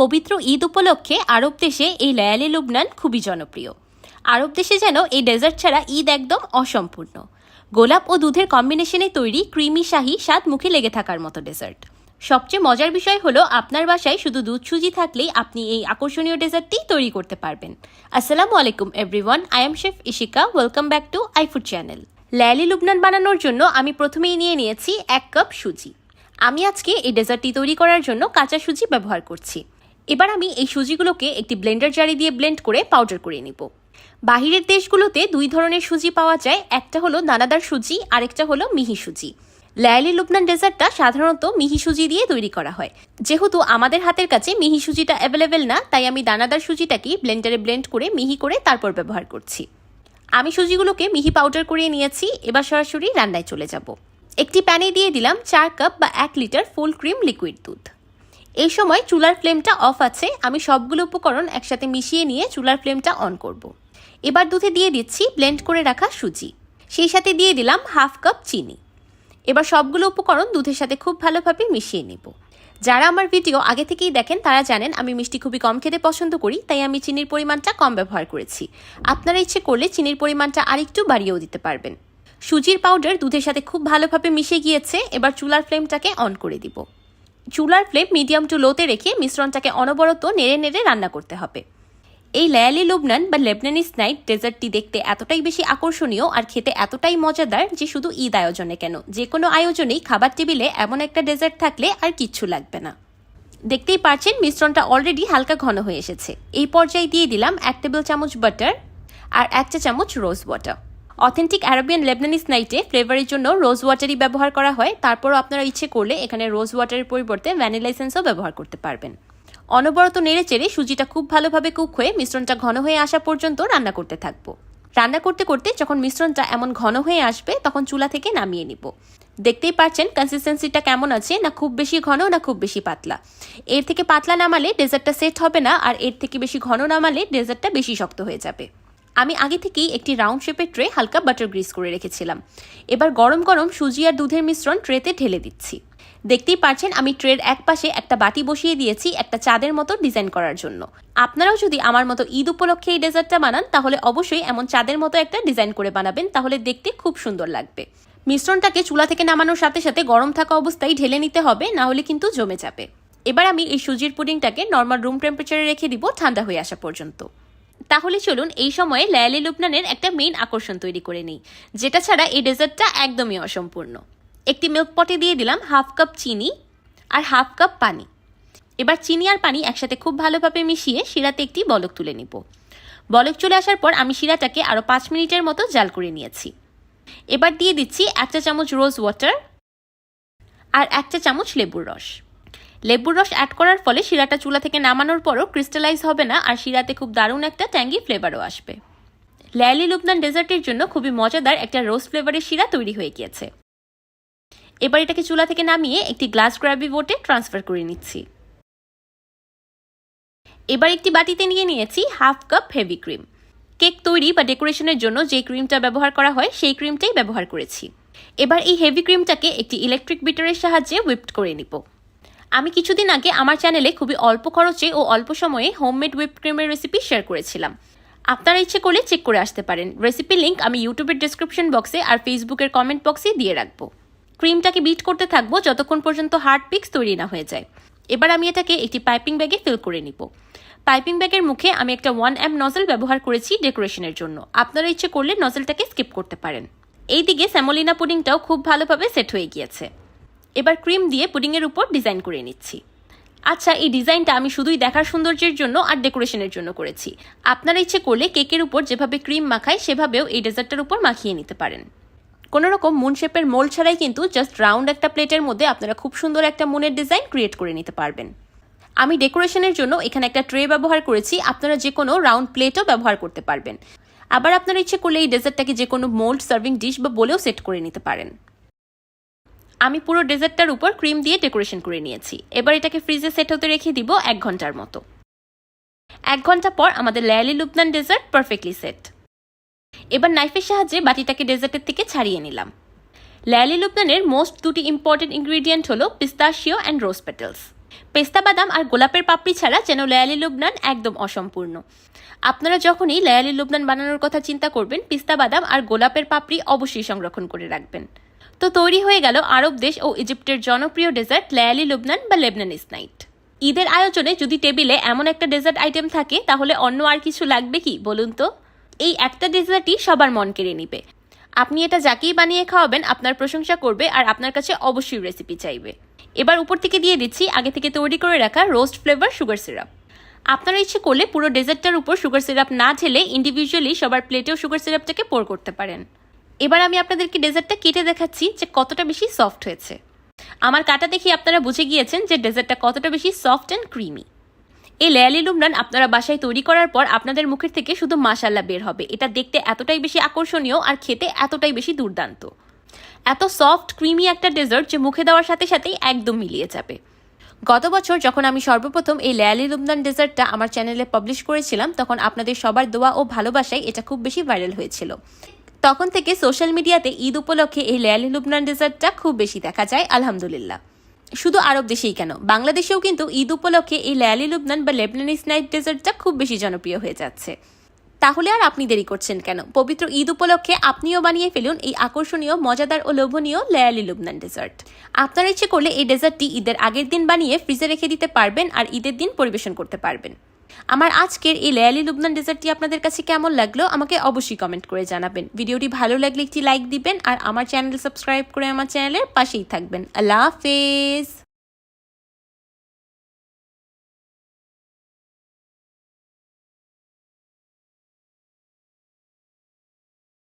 পবিত্র ঈদ উপলক্ষে আরব দেশে এই লায়ালি লুবনান খুবই জনপ্রিয়। আরব দেশে যেন এই ডেজার্ট ছাড়া ঈদ একদম অসম্পূর্ণ। গোলাপ ও দুধের কম্বিনেশনে তৈরি ক্রিমি শাহি স্বাদ মুখে লেগে থাকার মতো ডেজার্ট। সবচেয়ে মজার বিষয় হলো আপনার বাসায় শুধু দুধ সুজি থাকলেই আপনি এই আকর্ষণীয় ডেজার্টটি তৈরি করতে পারবেন। আসসালামু আলাইকুম everyone, I am chef Ishika, welcome back to iFood channel. লায়ালি লুবনান বানানোর জন্য আমি প্রথমেই নিয়ে নিয়েছি এক কাপ সুজি। আমি আজকে এই ডেজার্টটি তৈরি করার জন্য কাঁচা সুজি ব্যবহার করছি। এবার আমি এই সুজিগুলোকে একটি ব্লেন্ডার জারি দিয়ে ব্লেন্ড করে পাউডার করে নিব। বাহিরের দেশগুলোতে দুই ধরনের সুজি পাওয়া যায়, একটা হলো দানাদার সুজি, আরেকটা হলো মিহি সুজি। লায়ালি লুবনান ডেজার্টটা সাধারণত মিহি সুজি দিয়ে তৈরি করা হয়। যেহেতু আমাদের হাতের কাছে মিহি সুজিটা অ্যাভেলেবেল না, তাই আমি দানাদার সুজিটাকেই ব্লেন্ডারে ব্লেন্ড করে মিহি করে তারপর ব্যবহার করছি। আমি সুজিগুলোকে মিহি পাউডার করে নিয়েছি, এবার সরাসরি রান্নায় চলে যাব। একটি প্যানে দিয়ে দিলাম চার কাপ বা এক লিটার ফুল ক্রিম লিকুইড দুধ। এই সময় চুলার ফ্লেমটা অফ আছে, আমি সবগুলো উপকরণ একসাথে মিশিয়ে নিয়ে চুলার ফ্লেমটা অন করব। এবার দুধে দিয়ে দিচ্ছি ব্লেন্ড করে রাখা সুজি। সেই সাথে দিয়ে দিলাম হাফ কাপ চিনি। এবার সবগুলো উপকরণ দুধের সাথে খুব ভালোভাবে মিশিয়ে নেব। যারা আমার ভিডিও আগে থেকেই দেখেন, তারা জানেন আমি মিষ্টি খুবই কম খেতে পছন্দ করি, তাই আমি চিনির পরিমাণটা কম ব্যবহার করেছি। আপনারা ইচ্ছে করলে চিনির পরিমাণটা আরেকটু বাড়িয়েও দিতে পারবেন। সুজির পাউডার দুধের সাথে খুব ভালোভাবে মিশে গিয়েছে, এবার চুলার ফ্লেমটাকে অন করে দিব। চুলার ফ্লেম মিডিয়াম টু লোতে রেখে মিশ্রণটাকে অনবরত নেড়ে নেড়ে রান্না করতে হবে। এই লায়ালি লুবনান বা লেবনানিস নাইট ডেজার্টটি দেখতে এতটাই বেশি আকর্ষণীয় আর খেতে এতটাই মজাদার যে শুধু ঈদ আয়োজনে কেন। যে কোনো আয়োজনেই খাবার টেবিলে এমন একটা ডেজার্ট থাকলে আর কিচ্ছু লাগবে না। দেখতেই পারছেন মিশ্রণটা অলরেডি হালকা ঘন হয়ে এসেছে। এই পর্যায়ে দিয়ে দিলাম এক টেবিল চামচ বাটার আর এক চা চামচ rose water authentic Arabian Lebanese নাইটে ফ্লেভারের জন্য রোজ ওয়াটারই ব্যবহার করা হয়। তারপরও আপনারা ইচ্ছে করলে এখানে রোজ ওয়াটারের পরিবর্তে ভ্যানিলা এসেন্সও ব্যবহার করতে পারবেন। অনবরত নেড়ে চেড়ে সুজিটা খুব ভালোভাবে কুক হয়ে মিশ্রণটা ঘন হয়ে আসা পর্যন্ত রান্না করতে থাকব। রান্না করতে করতে যখন মিশ্রণটা এমন ঘন হয়ে আসবে, তখন চুলা থেকে নামিয়ে নিব। দেখতেই পাচ্ছেন কনসিস্টেন্সিটা কেমন আছে, না খুব বেশি ঘন, না খুব বেশি পাতলা। এর থেকে পাতলা নামালে ডেজার্টটা সেট হবে না, আর এর থেকে বেশি ঘন নামালে ডেজার্টটা বেশি শক্ত হয়ে যাবে। আমি আগে থেকেই একটি রাউন্ড শেপের ট্রে হালকা বাটার গ্রিস করে রেখেছিলাম। এবার গরম গরম সুজি আর দুধের মিশ্রণ ট্রেতে ঢেলে দিচ্ছি। দেখতেই পারছেন, আমি ট্রের এক পাশে একটা বাটি বসিয়ে দিয়েছি একটা চাঁদের মতো ডিজাইন করার জন্য। আপনারাও যদি আমার মতো ঈদ উপলক্ষে এই ডেজার্টটা বানান, তাহলে অবশ্যই এমন চাঁদের মতো একটা ডিজাইন করে বানাবেন, তাহলে দেখতে খুব সুন্দর লাগবে। মিশ্রণটাকে চুলা থেকে নামানোর সাথে সাথে গরম থাকা অবস্থায় ঢেলে নিতে হবে, না হলে কিন্তু জমে যাবে। এবার আমি এই সুজির পুডিংটাকে নর্মাল রুম টেম্পারেচারে রেখে দিব ঠান্ডা হয়ে আসা পর্যন্ত। তাহলে চলুন এই সময়ে লায়ালি লুবনানের একটা মেইন আকর্ষণ তৈরি করে নিই, যেটা ছাড়া এই ডেজার্টটা একদমই অসম্পূর্ণ। একটি মিল্ক পটে দিয়ে দিলাম হাফ কাপ চিনি আর হাফ কাপ পানি। এবার চিনি আর পানি একসাথে খুব ভালোভাবে মিশিয়ে শিরাতে একটি বলক তুলে নিব। বলক চলে আসার পর আমি শিরাটাকে আরও পাঁচ মিনিটের মতো জাল করে নিয়েছি। এবার দিয়ে দিচ্ছি একটা চামচ রোজ ওয়াটার আর একটা চামচ লেবুর রস। লেবুর রস অ্যাড করার ফলে শিরাটা চুলা থেকে নামানোর পরও ক্রিস্টালাইজ হবে না আর শিরাতে খুব দারুণ একটা ট্যাঙ্গি ফ্লেভারও আসবে। ল্যালি লুবনান ডেজার্টের জন্য খুবই মজাদার একটা রোজ ফ্লেভারের শিরা তৈরি হয়ে গিয়েছে। এবার এটাকে চুলা থেকে নামিয়ে একটি গ্লাস গ্রাবি বোটে ট্রান্সফার করে নিচ্ছি। এবার একটি বাটিতে নিয়ে নিয়েছি half cup heavy cream cake তৈরি বা ডেকোরেশনের জন্য যে ক্রিমটা ব্যবহার করা হয় সেই ক্রিমটাই ব্যবহার করেছি। এবার এই হেভি ক্রিমটাকে একটি ইলেকট্রিক বিটারের সাহায্যে হুইপড করে নিব। আমি কিছুদিন আগে আমার চ্যানেলে খুবই অল্প খরচে ও অল্প সময়ে হোমমেড হুইপ ক্রিমের রেসিপি শেয়ার করেছিলাম। আপনারা ইচ্ছে করলে চেক করে আসতে পারেন। রেসিপি লিঙ্ক আমি ইউটিউবের ডিসক্রিপশন বক্সে আর ফেসবুকের কমেন্ট বক্সে দিয়ে রাখব। ক্রিমটাকে বিট করতে থাকব যতক্ষণ পর্যন্ত হার্ড পিক্স তৈরি না হয়ে যায়। এবার আমি এটাকে একটি পাইপিং ব্যাগে ফিল করে নিব। পাইপিং ব্যাগের মুখে আমি একটা ওয়ান এম নজল ব্যবহার করেছি ডেকোরেশনের জন্য। আপনারা ইচ্ছে করলে নজলটাকে স্কিপ করতে পারেন। এইদিকে স্যামোলিনা পুডিংটাও খুব ভালোভাবে সেট হয়ে গিয়েছে। এবার ক্রিম দিয়ে পুডিংয়ের উপর ডিজাইন করে নিচ্ছি। আচ্ছা এই ডিজাইনটা আমি শুধুই দেখার সৌন্দর্যের জন্য আর ডেকোরেশনের জন্য করেছি। আপনার ইচ্ছে করলে কেকের উপর যেভাবে ক্রিম মাখায়, সেভাবেও এই ডেজার্টটার উপর মাখিয়ে নিতে পারেন। কোনো রকম মুন শেপের মোল ছাড়াই কিন্তু জাস্ট রাউন্ড একটা প্লেটের মধ্যে আপনারা খুব সুন্দর একটা মুনের ডিজাইন ক্রিয়েট করে নিতে পারবেন। আমি ডেকোরেশনের জন্য এখানে একটা ট্রে ব্যবহার করেছি, আপনারা যে কোনো রাউন্ড প্লেটও ব্যবহার করতে পারবেন। আবার আপনার ইচ্ছে করলে এই ডেজার্টটাকে যে কোনো মোল্ড সার্ভিং ডিশ বা বলেও সেট করে নিতে পারেন। আমি পুরো ডেজার্টটার উপর ক্রিম দিয়ে ডেকোরেশন করে নিয়েছি। এবার এটাকে ফ্রিজে সেট হতে রেখে দিব এক ঘণ্টার মতো। এক ঘণ্টা পর আমাদের ল্যালি লুবনান ডেজার্ট পারফেক্টলি সেট। এবার নাইফের সাহায্যে বাটিটাকে ডেজার্টের থেকে ছাড়িয়ে নিলাম। ল্যালি লুবনানের মোস্ট দুটি ইম্পর্টেন্ট ইনগ্রিডিয়েন্ট হলো পিস্তাশিও অ্যান্ড রোজ পেটেলস। পেস্তা বাদাম আর গোলাপের পাপড়ি ছাড়া যেন লেয়ালি লুবনান একদম অসম্পূর্ণ। আপনারা যখনই লেয়ালি লুবনান বানানোর কথা চিন্তা করবেন, পিস্তা বাদাম আর গোলাপের পাপড়ি অবশ্যই সংরক্ষণ করে রাখবেন। তো তৈরি হয়ে গেল আরব দেশ ও ইজিপ্টের জনপ্রিয় ডেজার্ট লেয়ালি লুবনান বা লেবনানিস নাইট। ঈদের আয়োজনে যদি টেবিলে এমন একটা ডেজার্ট আইটেম থাকে, তাহলে অন্য আর কিছু লাগবে কি, বলুন তো? এই একটা ডেজার্টই সবার মন কেড়ে নিবে। আপনি এটা যাকেই বানিয়ে খাওয়াবেন, আপনার প্রশংসা করবে আর আপনার কাছে অবশ্যই রেসিপি চাইবে। এবার উপর থেকে দিয়ে দিচ্ছি আগে থেকে তৈরি করে রাখা রোস্ট ফ্লেভার সুগার সিরাপ আপনারা ইচ্ছে করলে পুরো ডেজার্টটার উপর সুগার সিরাপ না ঢেলে ইন্ডিভিজুয়ালি সবার প্লেটেও সুগার সিরাপটাকে পোর করতে পারেন। এবার আমি আপনাদেরকে ডেজার্টটা কেটে দেখাচ্ছি যে কতটা বেশি সফট হয়েছে। আমার কাটা দেখি আপনারা বুঝে গিয়েছেন যে ডেজার্টটা কতটা বেশি সফট অ্যান্ড ক্রিমি। এই লেয়ালি লুমনান আপনারা বাসায় তৈরি করার পর আপনাদের মুখের থেকে শুধু মাসাল্লা বের হবে। এটা দেখতে এতটাই বেশি আকর্ষণীয় আর খেতে এতটাই বেশি দুর্দান্ত। এত সফট, ক্রিমি একটা ডেজার্ট যে মুখে দেওয়ার সাথে সাথেই একদম মিলিয়ে যাবে। গত বছর যখন আমি সর্বপ্রথম এই লেয়ালি লুমদান ডেজার্টটা আমার চ্যানেলে পাবলিশ করেছিলাম, তখন আপনাদের সবার দোয়া ও ভালোবাসায় এটা খুব বেশি ভাইরাল হয়েছিল। তখন থেকে সোশ্যাল মিডিয়াতে ঈদ উপলক্ষে এই লেয়ালি লুবনান ডেজার্টটা খুব বেশি দেখা যায়, আলহামদুলিল্লাহ। শুধু আরব দেশেই কেন, বাংলাদেশেও কিন্তু ঈদ উপলক্ষে এই লেয়ালি লুবনান বা লেবনানিস নাইট ডেজার্টটা খুব বেশি জনপ্রিয় হয়ে যাচ্ছে। তাহলে আর আপনি দেরি করছেন কেন? পবিত্র ঈদ উপলক্ষে আপনিও বানিয়ে ফেলুন এই আকর্ষণীয়, মজাদার ও লোভনীয় লেয়ালি লুবনান ডেজার্ট। আপনার ইচ্ছে করলে এই ডেজার্টটি ঈদের আগের দিন বানিয়ে ফ্রিজে রেখে দিতে পারবেন আর ঈদের দিন পরিবেশন করতে পারবেন। আমার আজকের এই লেয়ালি লুবনান ডেজার্টটি আপনাদের কাছে কেমন লাগল আমাকে অবশ্যই কমেন্ট করে জানাবেন। ভিডিওটি ভালো লাগলে একটি লাইক দিবেন আর আমার চ্যানেল সাবস্ক্রাইব করে আমার চ্যানেলের পাশেই থাকবেন। আল্লাহ হাফেজ।